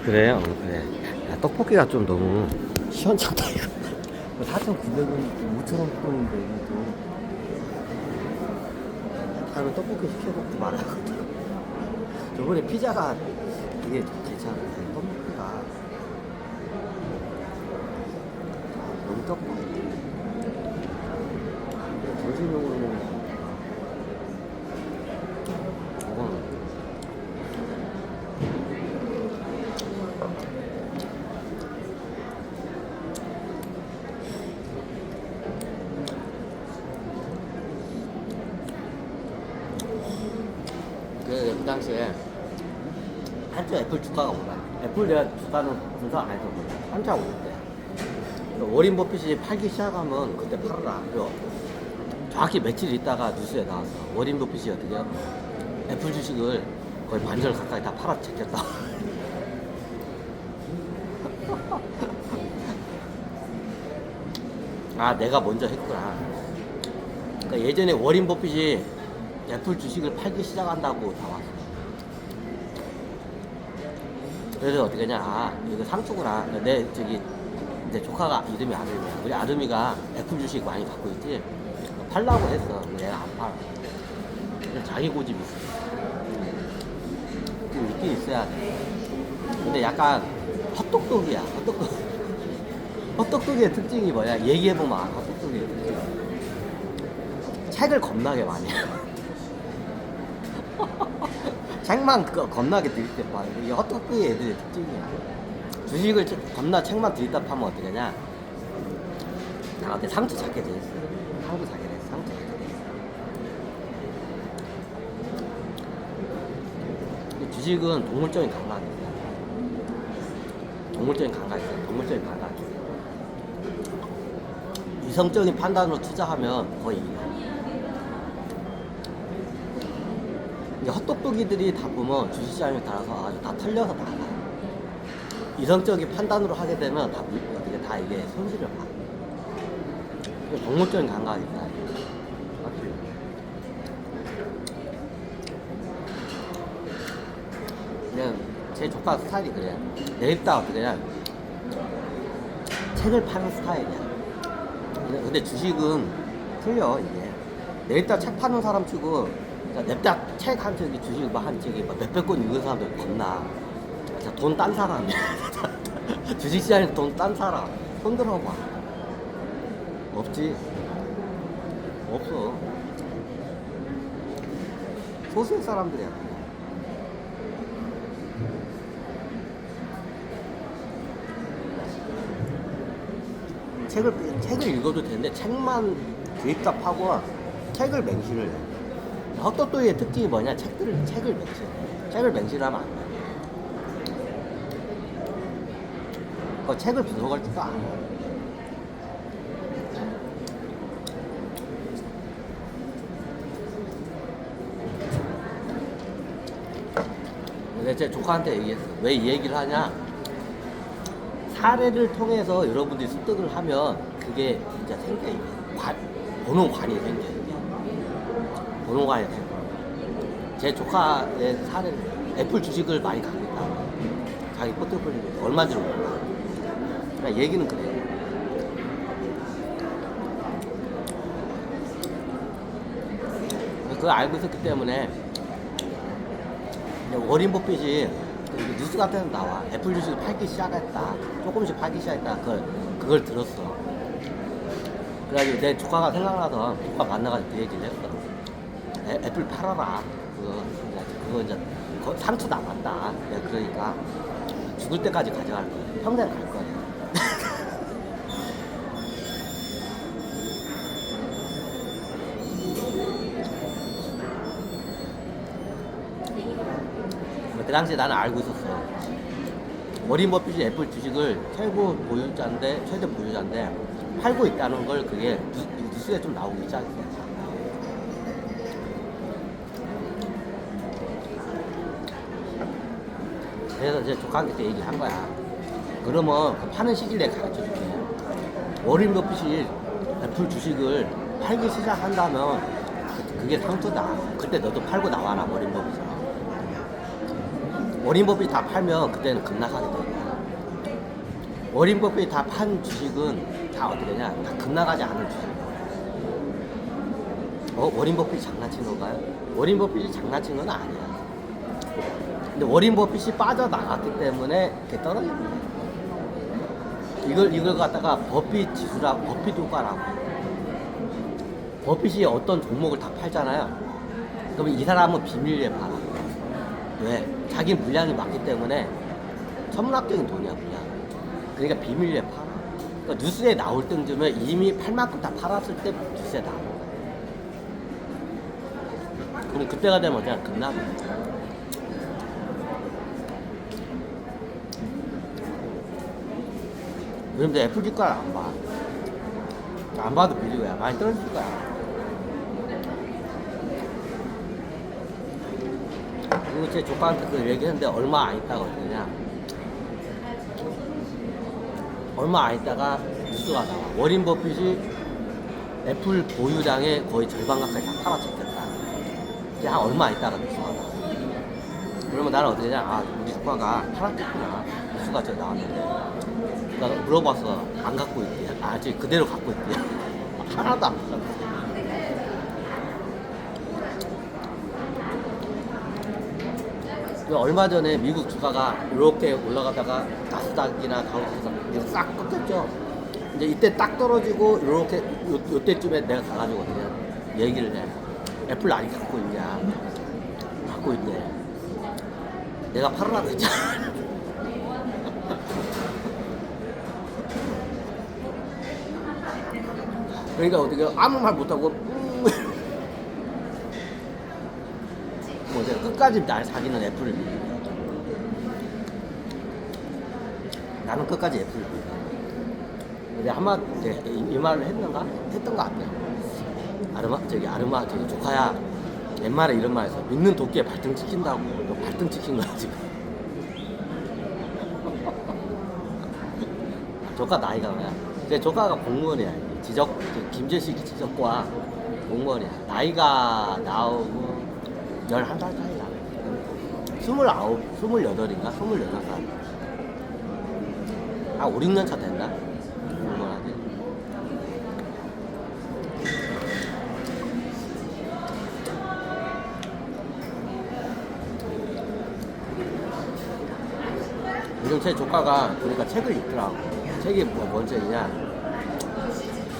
그래요? 어, 그래. 야, 떡볶이가 좀 너무 시원찮다, 이거. 4,900원, 5,000원 뿐인데, 이것도. 다음에 떡볶이 시켜먹고 말하거든. 저번에 피자가 이게 괜찮은데, 떡볶이가. 아, 너무 떡볶이. 먹는 거. 그, 그 당시에 한참 애플 주가가 올라. 애플 내가 주가는 분석 안 해서 몰라. 한참 오를 때. 워린 버핏이 팔기 시작하면 그때 팔아라. 그리고 정확히 며칠 있다가 뉴스에 나왔어. 워린 버핏이 어떻게 해요? 애플 주식을 거의 반절 가까이 다 팔아 제꼈다. 아, 내가 먼저 했구나. 그러니까 예전에 워린 버핏이 애플 주식을 팔기 시작한다고 다 왔어. 그래서 어떻게 하냐, 아, 이거 상투구나. 내, 저기, 내 조카가 이름이 아름이야. 우리 아름이가 애플 주식 많이 갖고 있지. 팔라고 했어. 얘가 안 팔아. 자기 고집이 있어. 좀 있긴 있어야 돼. 근데 약간 헛똑똑이야, 헛똑똑. 헛똑똑이의 특징이 뭐야? 얘기해보면 알아, 헛똑똑이의 특징. 책을 겁나게 많이 해. 책만 겁나게 들이대 봐. 이게 헛똑똑이 애들의 특징이야. 주식을 책- 겁나 책만 들이다 파면 어떻게 하냐? 나한테 상투 잡게 돼 있어. 상투 잡게 돼 있어. 상투 잡게 돼 있어. 이 주식은 동물적인 있어. 동물적인 있어. 동물적인 있어. 이성적인 판단으로 투자하면 거의 이겨. 이제 헛똑똑이들이 다 보면 주식시장에 따라서 아주 다 털려서 나가. 이성적인 판단으로 하게 되면 다 물- 어떻게 다 이게 손실을 봐. 이게 동물적인 감각이 있다. 확실히. 그냥 제 조카 스타일이 그래. 내입다 어떻게 냐 책을 파는 스타일이야. 근데, 근데 주식은 틀려 이게. 내입다 책 파는 사람 치고 냅다 책한 저기 주식 뭐한 저기 뭐 몇백 권 읽은 사람들 겁나. 돈딴 사람이야. 주식시장에서 돈 딴 사람. 손 들어봐. 없지. 없어. 소수의 사람들이야. 책을 책을 읽어도 되는데 책만 교입답하고 책을 맹신을 해. 헛똑똑이의 특징이 뭐냐? 책들을 책을 맹신. 책을 맹신하면 안 돼. 그 책을 분석할 줄도 알아. 근데 제 조카한테 얘기했어. 왜 이 얘기를 하냐? 사례를 통해서 여러분들이 습득을 하면 그게 진짜 생겨 이게 관, 보는 관이 생겨 이 생겨. 제 조카의 사례 애플 주식을 많이 있다. 자기 포트폴리오 얼마인지 몰라. 그냥 얘기는 그래. 그걸 알고 있었기 때문에 워린 버핏이 그 뉴스 같은 데 나와. 애플 주식을 팔기 시작했다. 조금씩 팔기 시작했다. 그걸, 그걸 들었어. 그래가지고 내 조카가 생각나서 조카 만나가지고 그 얘기를 했어. 애, 애플 팔아라. 그거, 그거 이제 거- 상투 남았다. 내가 그러니까 죽을 때까지 가져갈 거야. 평생 갈 거야. 그 당시에 나는 알고 있었어. 워린 버핏이 애플 주식을 최고 보유자인데, 최대 보유자인데, 팔고 있다는 걸 그게 뉴- 뉴스에 좀 나오기 시작했어. 그래서 이제 조카한테 얘기한 거야. 그러면 그 파는 시기를 내가 가르쳐 줄게. 워린 버핏이 애플 주식을 팔기 시작한다면 그- 그게 상투다. 그때 너도 팔고 나와라, 워린 버핏처럼. 워린 버핏 다 팔면 그때는 급락하게 돼. 워린 버핏 다판 주식은 다 어떻게 되냐? 다 급락하지 않은 주식. 어? 워린 버핏이 장난친 건가요? 워린 버핏이 장난친 건 아니야. 근데 워린 버핏이 빠져나갔기 때문에 이렇게 떨어지는 거야. 이걸, 이걸 갖다가 버핏 지수라고, 버핏 효과라고. 버핏이 어떤 종목을 다 팔잖아요. 그러면 이 사람은 비밀리에 팔아. 왜? 자기 물량이 많기 때문에 천문학적인 돈이야, 물량. 그러니까 비밀리에 팔아. 그러니까 뉴스에 나올 때쯤에 이미 팔 만큼 다 팔았을 때 뉴스에 나와. 그럼 그때가 되면 그냥 급락이 그런데 애플 주가를 안 봐. 안 봐도 비리고야. 많이 떨어질 거야. 그리고 제 조카한테 그 얘기했는데 얼마 안 있다고 그러냐. 얼마 안 있다가 뉴스가 나와. 워린 버핏이 애플 보유량의 거의 절반 가까이 다 팔아쳤겠다. 이제 한 얼마 안 있다가 뉴스가 나와. 그러면 나는 어떻게 되냐. 아, 우리 조카가 팔았겠구나. 뉴스가 저 나왔는데. 그러니까 물어봤어. 안 갖고 있대. 아, 아직 그대로 갖고 있대. 하나도 안 팔았어. 그 얼마 전에 미국 주가가 이렇게 올라가다가 나스닥이나 이렇게 싹 꺾였죠. 이제 이때 딱 떨어지고 이렇게 요, 요때쯤에 내가 가가지고 얘기를 해. 애플 아직 갖고 있냐? 갖고 있대. 내가 팔으라고 했잖아. 그러니까 어떻게 아무 말 못하고 음. 뭐 이제 끝까지 날 사귀는 애플을 믿는. 나는 끝까지 애플을 믿어. 근데 이제 이, 이 말을 했는가? 했던 것 같아. 아르마 저기 아르마 저기 조카야. 옛말에 이런 말 했어. 믿는 도끼에 발등 찍힌다고. 너 발등 찍힌 거야 지금. 조카 나이가 뭐야? 제 조카가 공무원이야. 지적 저 김재식 지적과 공무원이야. 나이가 나오고 11살 차이 나. 29, 28인가? 28살. 아, 5, 6년 차 된다? 공무원하지. 요즘 제 조카가 보니까 책을 읽더라고. 책이 뭐, 뭔 책이냐.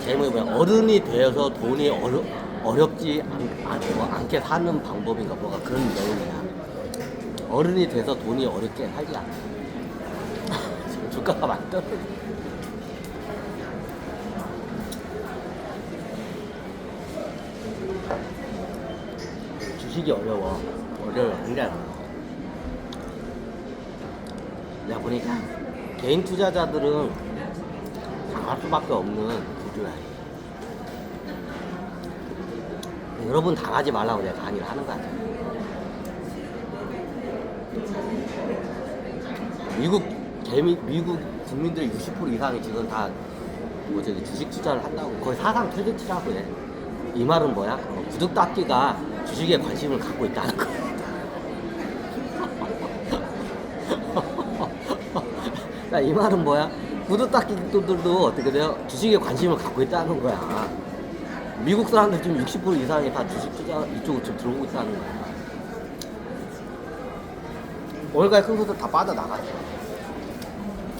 제목이 뭐야. 어른이 되어서 돈이 어려, 어렵지 않, 않, 뭐, 않게 사는 방법인가 뭐가 그런 내용이야. 어른이 돼서 돈이 어렵게 살지 않아. 주가가 많더라 주식이 어려워. 어려워. 어려워. 내가 보니까 개인 투자자들은 당할 수밖에 없는 구조야. 여러분 당하지 말라고 내가 강의를 하는 거 아니야. 미국 개미 미국 국민들 60% 이상이 지금 다 뭐 저기 주식 투자를 한다고 거의 사상 최저치라고 해. 이 말은 뭐야? 어, 구독 닫기가 주식에 관심을 갖고 있다는 거. 야, 이 말은 뭐야? 구독 닫기들도 어떻게 돼요? 주식에 관심을 갖고 있다는 거야. 미국 사람들 지금 60% 이상이 다 주식 투자 이쪽으로 지금 들어오고 있다는 거야. 월가의 큰 손들 다 빠져나갔어.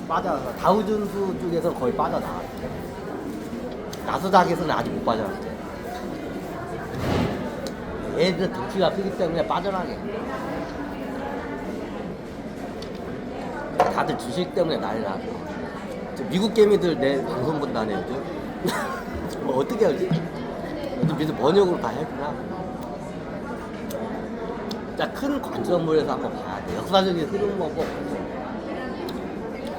빠져나가. 다우존스 쪽에서 거의 빠져나갔어. 나스닥에서는 아직 못 빠져나갔어. 얘들 덩치가 크기 때문에 빠져나게. 다들 주식 때문에 난리 났어. 저 미국 개미들 내 방송 본다네, 요즘. 뭐 어떻게 하지? 요즘 미드 번역으로 다 해주나? 진짜 큰 관점물에서 한번 봐야 돼. 역사적인 흐름 보고.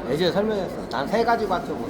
예전에 설명했어. 난 세 가지 관점으로.